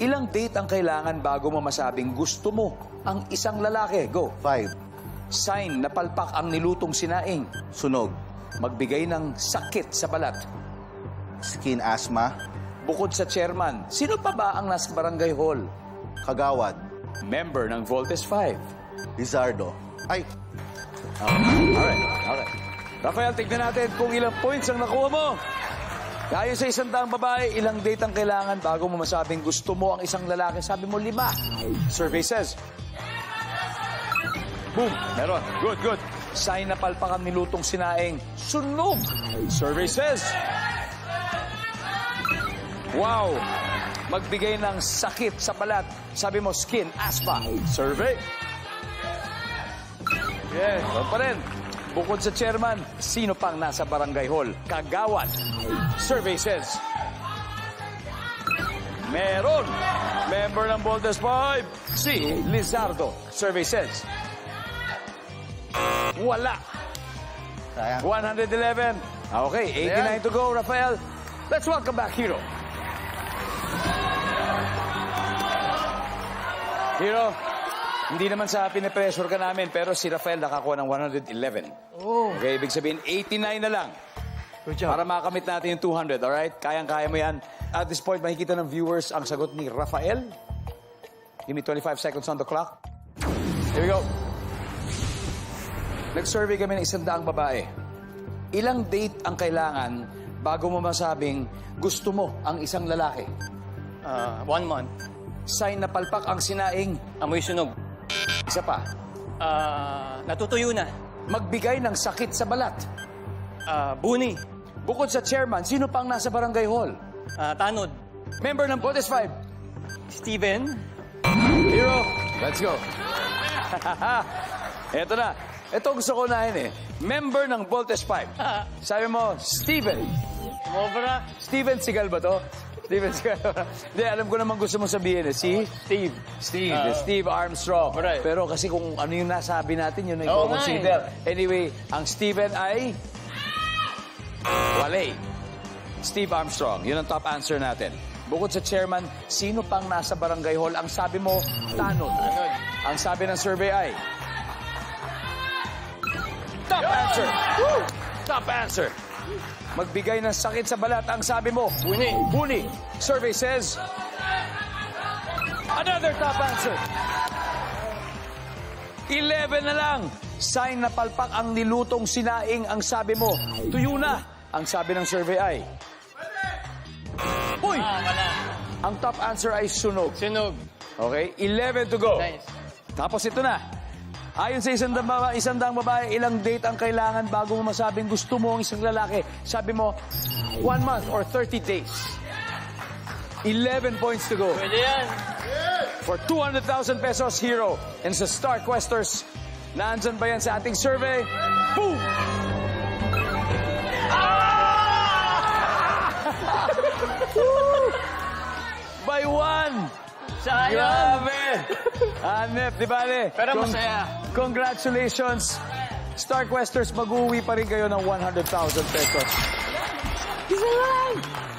Ilang date ang kailangan bago mo masabing gusto mo ang isang lalaki? Go. Five. Sign na palpak ang nilutong sinaing. Sunog. Magbigay ng sakit sa balat. Skin asthma. Bukod sa chairman, sino pa ba ang nasa barangay hall? Kagawad. Member ng Voltes 5. Lizardo. Ay, Alright, alright. Rafael, tignan natin kung ilang points ang nakuha mo. Ayon sa isang daang babae, ilang date ang kailangan bago mo masabing gusto mo ang isang lalaki? Sabi mo, lima. Survey says. Boom. Meron. Good, good. Sign na palpak ang nilutong sinaing. Sunog. Survey says. Wow. Magbigay ng sakit sa balat. Sabi mo, skin, asthma. Survey. Yeah, yeah. pa rin. Bukod sa chairman, sino pang nasa barangay hall? Kagawad. Survey says. Meron. Member ng Boldes 5, si Lizardo. Survey says. Wala. sayang. 111. Okay, 89 to go, Rafael. Let's welcome back Hero. Hero, hindi naman sa pinipressure ka namin, pero si Rafael nakakuha ng 111. Oh, Okay, ibig sabihin, 89 na lang. good job. Para makamit natin yung 200, alright? Kayang-kaya mo yan. At this point, makikita ng viewers ang sagot ni Rafael. Give me 25 seconds on the clock. Here we go. Nag-survey kami ng isang daang babae. Ilang date ang kailangan bago mo masabing gusto mo ang isang lalaki? Uh, one month. Sign na palpak ang sinaing. Amoy sunog. Isa pa. Uh, natutuyo na. Magbigay ng sakit sa balat. Uh, buni. Bukod sa chairman, sino pang nasa barangay hall? Uh, tanod. Member ng Botes 5. Steven. Hero, let's go. Eto na. Ito gusto ko nahin eh. Member ng Voltes 5. Sabi mo, Steven. Mobra. Steven Sigal ba to? Steven Sigal. Hindi, alam ko naman gusto mo sabihin eh. Si Steve. Steve. Ah. Steve Armstrong. Alright. Pero kasi kung ano yung nasabi natin, yun ang Oo nga i-consider. Anyway, ang Steven ay... Wale. Steve Armstrong. Yun ang top answer natin. Bukod sa chairman, sino pang nasa barangay hall? Ang sabi mo. Tanod. Ang sabi ng survey ay... Top answer! Woo! Top answer! Magbigay ng sakit sa balat. Ang sabi mo, Buni. Buni. Survey says... Another top answer. 11 na lang. Sign na palpak ang nilutong sinaing ang sabi mo. Tuyo na. Ang sabi ng survey ay... Uy! Ah. Ang top answer ay sunog. Sunog. Okay? 11 to go. Nice. Tapos ito na. Ayon sa isang, dama, isang daang babae, ilang date ang kailangan bago mo masabing gusto mo ang isang lalaki? Sabi mo, one month or 30 days. 11 points to go. Pwede yan. For 200,000 pesos, Hero. And sa Star Questers, naandyan ba yan sa ating survey? Boom! Woo! By one! Sayang. Grabe! Hanep, di ba, Ale? Pero Con- masaya. Congratulations! Star Questers, mag-uwi pa rin kayo ng 100,000 pesos. Isa lang!